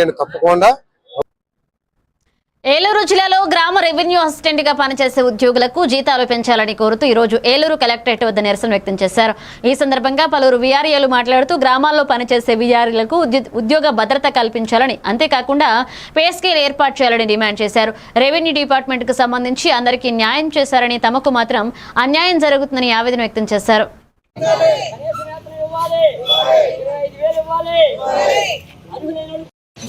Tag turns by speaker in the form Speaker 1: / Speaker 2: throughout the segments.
Speaker 1: నేను తప్పకుండా
Speaker 2: ఏలూరు జిల్లాలో గ్రామ రెవెన్యూ అసిస్టెంట్గా పనిచేసే ఉద్యోగులకు జీతాలు పెంచాలని కోరుతూ ఈ రోజు ఏలూరు కలెక్టరేట్ వద్ద నిరసన వ్యక్తం చేశారు. ఈ సందర్భంగా పలువురు విఆర్ఏలు మాట్లాడుతూ గ్రామాల్లో పనిచేసే విఆర్ఏలకు ఉద్యోగ భద్రత కల్పించాలని అంతేకాకుండా పే స్కేల్ ఏర్పాటు చేయాలని డిమాండ్ చేశారు. రెవెన్యూ డిపార్ట్మెంట్కు సంబంధించి అందరికీ న్యాయం చేశారని తమకు మాత్రం అన్యాయం జరుగుతుందని ఆవేదన వ్యక్తం చేశారు.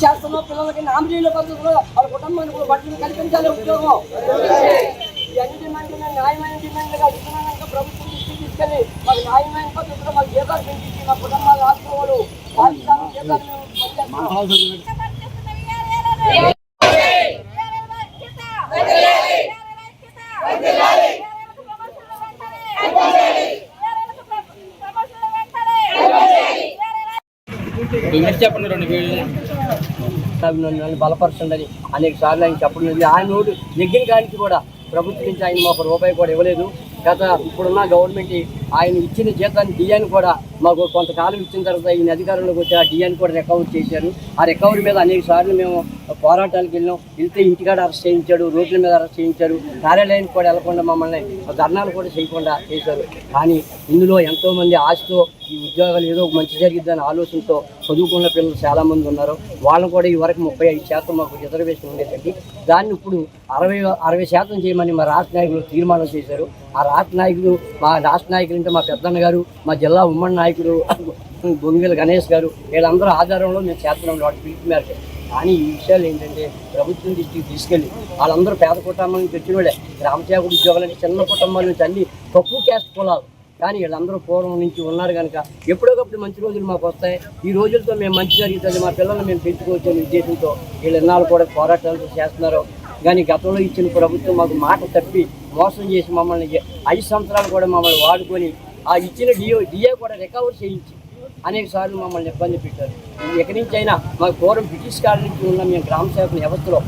Speaker 3: చేస్తున్నాం పిల్లలకి నామినీల పద్ధతిలో వాళ్ళ కుటుంబానికి కూడా బట్టలు కల్పించాలి ఉద్యోగం. ఇవన్నీ న్యాయమైన డిమాండ్లుగా ఇస్తున్నాక ప్రభుత్వం దృష్టికి తీసుకెళ్ళి మాకు న్యాయమైన పద్ధతిలో మాకు జీతాలు పెంచి మా కుటుంబాలు ఆదుకోవాలి జీతాలు
Speaker 4: చెప్పండి రెండు
Speaker 3: నన్ను బలపరచండి అనేక సార్లు ఆయన చెప్పడం ఆయన నోటు నెగ్గిన కాడికి కూడా ప్రభుత్వం నుంచి ఆయన మాకు రూపాయి కూడా ఇవ్వలేదు. గత ఇప్పుడున్న గవర్నమెంట్ ఆయన ఇచ్చిన జీతాన్ని డిఎన్ కూడా మాకు కొంతకాలం ఇచ్చిన తర్వాత ఈయన అధికారంలోకి వచ్చి ఆ డిఎన్ కూడా రికవర్ చేశారు. ఆ రికవరీ మీద అనేక సార్లు మేము పోరాటానికి వెళ్ళాం. వెళ్తే ఇంటికాడ అరెస్ట్ చేయించాడు రోడ్ల మీద అరెస్ట్ చేయించారు కార్యాలయానికి కూడా వెళ్ళకుండా మమ్మల్ని ధర్నాలు కూడా చేయకుండా చేశారు. కానీ ఇందులో ఎంతోమంది ఆశతో ఈ ఉద్యోగాలు ఏదో ఒక మంచి జరిగిద్దని ఆలోచనతో చదువుకున్న పిల్లలు చాలామంది ఉన్నారు. వాళ్ళని కూడా ఈ వరకు ముప్పై ఐదు శాతం మాకు రిజర్వేషన్ ఉండేదండి దాన్ని ఇప్పుడు అరవై అరవై శాతం చేయమని మా రాష్ట్ర నాయకులు తీర్మానం చేశారు. ఆ రాష్ట్ర నాయకులు మా రాష్ట్ర నాయకులు ఏంటంటే మా పెద్దన్న గారు మా జిల్లా ఉమ్మడి నాయకుడు బొంగిల గణేష్ గారు వీళ్ళందరూ ఆధారంలో మేము చేస్తున్నాం వాటి పిలుపు మేరకు. కానీ ఈ విషయాలు ఏంటంటే ప్రభుత్వం దృష్టికి తీసుకెళ్ళి వాళ్ళందరూ పేద కుటుంబాల తెచ్చిన వాళ్ళే. గ్రామ సేవకుడు ఉద్యోగాలని చిన్న కుటుంబాల నుంచి అన్ని తక్కువ క్యాస్ట్ కులాలు. కానీ వీళ్ళందరూ పూర్వం నుంచి ఉన్నారు కనుక ఎప్పుడోకప్పుడు మంచి రోజులు మాకు వస్తాయి. ఈ రోజులతో మేము మంచి జరుగుతుంది. మా పిల్లల్ని మేము పెంచుకోవచ్చు అనే ఉద్దేశంతో వీళ్ళు ఎన్నాళ్ళు కూడా పోరాటాలు చేస్తున్నారు కానీ గతంలో ఇచ్చిన ప్రభుత్వం మాకు మాట తప్పి మోసం చేసి మమ్మల్ని ఐదు సంవత్సరాలు కూడా మమ్మల్ని వాడుకొని ఆ ఇచ్చిన డిఓ డిఏ కూడా రికవర్ చేయించి అనేక సార్లు మమ్మల్ని ఇబ్బంది పెట్టారు. ఎక్కడి నుంచి అయినా మాకు పూర్వం బ్రిటిష్ కాలం నుంచి ఉన్న మేము గ్రామ సేవకుల వ్యవస్థలో